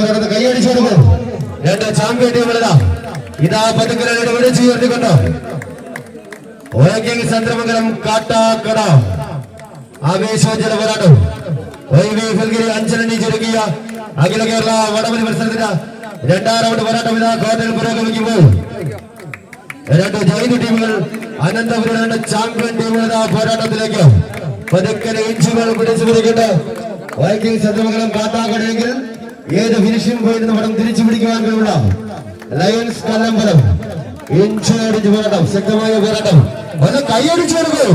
പുറത്ത് കൈയടിച്ചു കൊടുക്കും. രണ്ട് ചാമ്പ്യൻ ടീമുകളാ ഇതാ. പതുക്കലുടെ വിളിച്ചു ഉയർത്തിക്കൊണ്ട്? ഓക്കിംഗ് ചന്ദ്രമംഗലം കാട്ടാക്കട. ആവേശോജ്വല പോരാട്ടം. അഞ്ചരണ്ടി ചുരുക്കിയ അഖില കേരള വടമലി മത്സരത്തിന്റെ രണ്ടാം റൗണ്ട് പോരാട്ടം ഇതാ കോട്ടയിൽ പുരോഗമിക്കുമ്പോൾ. രണ്ട് ജൈവ ടീമുകൾ അനന്തപുരാണ് ചാമ്പ്യൻ ടീമുകൾ ആ പോരാട്ടത്തിലേക്ക് പതുക്കനെ ഇഞ്ചുകൾ പിടിച്ചു പിടിക്കട്ടെ. വൈക്കിംഗ് ചന്ദ്രമംഗലം കാത്താക്കണമെങ്കിൽ ഏത് ഫിനിഷിംഗ് പോയിന്റ് പടം തിരിച്ചു പിടിക്കുവാൻ കഴിവുള്ള ലയൺസ് കല്ലമ്പലം. ഇഞ്ചോടിച്ച് പോരാട്ടം ശക്തമായ പോരാട്ടം. ഒന്ന് കൈയടിച്ചു കൊടുക്കൂ.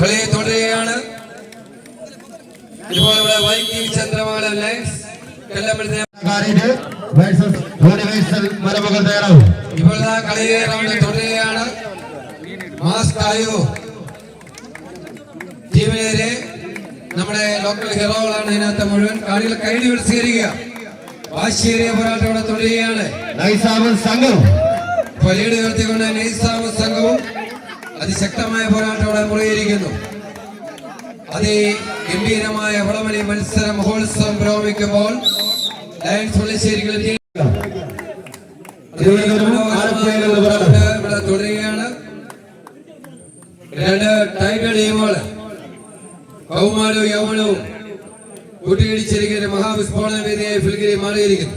കളി തുടരുകയാണ്. ഇപ്പോൾ ഇവിടെ വൈക്കിംഗ് ചന്ദ്രമംഗലം ലയൺസ് കല്ലമ്പലത്തിന് യൂണിവേഴ്സൽ മലമുകൾ തയ്യാറാവും. ഇപ്പോൾ ഇതാ കളിയെ റൗണ്ട് തുടരുകയാണ് മാസ് കളിയോ. ടീമിനെതിരെ നമ്മുടെ ലോക്കൽ ഹീറോകളാണ് ഇതിനകത്ത് മുഴുവൻ കളികൾ കൈഡി സ്വീകരിക്കുക വാശിയേറിയ പോരാട്ടം ഇവിടെ തുടരുകയാണ്. സംഘവും. ലീഡ് ഉയർത്തിക്കൊണ്ട് നൈസാമ സംഘവും. അതിശക്തമായ പോരാട്ടം ഇവിടെ മുറിയിരിക്കുന്നു. അതിഗംഭീരമായ വടമലി മത്സരം മഹോത്സവം പുരോഗമിക്കുമ്പോൾ ലയൺസ് പള്ളിശ്ശേരികളും തിരുവനന്തപുരം ആലപ്പുഴയിലുള്ള പോരാട്ടം ഇവിടെ തുടരുകയാണ്. രണ്ട് ടൈഗർ ടീമുകൾ കൗമാരവും യൗവനവും കൂട്ടിയിടിച്ചിരിക്കുന്ന മഹാവിസ്ഫോടന വേദിയായി ഫിൽഗിരി മാറിയിരിക്കുന്നു.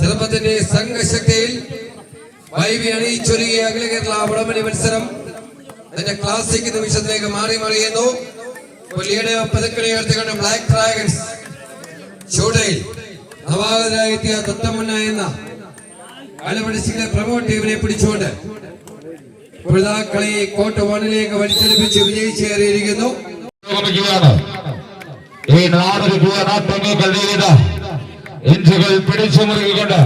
ചെറുപ്പത്തിന്റെ സംഘശക്തിയിൽ വൈവി അണിയിച്ചൊരുങ്ങിയ അഖില കേരള വടമണി മത്സരം അതിന്റെ ക്ലാസിക് നിമിഷത്തിലേക്ക് മാറി മറിയുന്നു. പുലിയുടെ പതുക്കണി ഉയർത്തിക്കൊണ്ട് ബ്ലാക്ക് ഡ്രാഗൺസ് ചൂടയിൽ നവാഗതരായി തത്തമ്മണ്ണ എന്ന കളിപടിച്ചിലെ പ്രമോട്ട് ടീമിനെ പിടിച്ചുകൊണ്ട് ഇപ്പോഴാ കോട്ട കോട്ട് വണ്ണിലേക്ക് വലിച്ചെടുപ്പിച്ച് വിജയിച്ചേറിയിരിക്കുന്നു. ഈ നാടൊരു പോരാട്ടങ്ങൾ കഴിയുന്നത് ഇഞ്ചുകൾ പിടിച്ചു മുറുകിക്കൊണ്ട്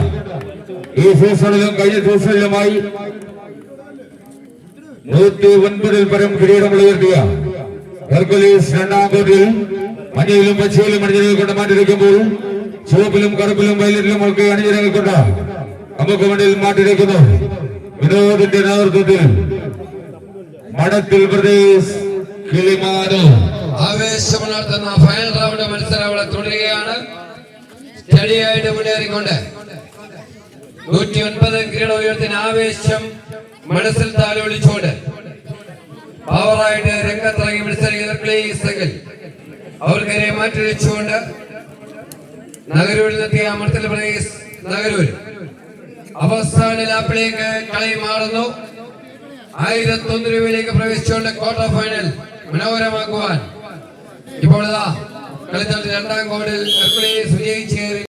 ഈ സീസണിലും കഴിഞ്ഞ സീസണിലുമായി നൂറ്റി ഒൻപതിൽ പരം കിരീടം ഉയർത്തിയ ഹെർക്കുലീസ് രണ്ടാം കോട്ടിൽ മഞ്ഞയിലും പച്ചയിലും അണിഞ്ഞിരുന്നു കൊണ്ട് മാറ്റിരിക്കുമ്പോൾ ചുവപ്പിലും കറുപ്പിലും വയലറ്റിലും ഒക്കെ അണിഞ്ഞിറങ്ങിക്കൊണ്ട് നമുക്ക് മുന്നിൽ മാറ്റിരിക്കുന്നു വിനോദിന്റെ നേതൃത്വത്തിൽ മടത്തിൽ പ്രദേശ് കിളിമാനോ. ആവേശമുണർത്തുന്ന ഫൈനൽ റൗണ്ട് മത്സരം അവിടെ തുടരുകയാണ്. സ്റ്റഡിയായിട്ട് മുന്നേറിക്കൊണ്ട്. നൂറ്റി ഒൻപത് കിരീട ഉയർത്തിന് ആവേശം മനസ്സിൽ താലോലിച്ചുകൊണ്ട്. പവറായിട്ട് രംഗത്തിറങ്ങി മത്സരിക്കുന്ന പ്ലേസെങ്കിൽ അവർക്കരെ മാറ്റിവെച്ചുകൊണ്ട് നഗരൂർ. കളി മാറുന്നു. ക്വാർട്ടർ ഫൈനൽ മനോഹരമാക്കുവാൻ. ഇപ്പോൾ ഇതാ രണ്ടാം കോടിൽ ഹെർക്കുലീസ് വിജയിച്ചേറി.